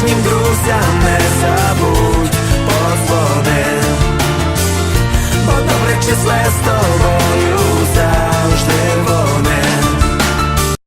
ближнім друзям не забудь, позвони, бо добре числе з тобою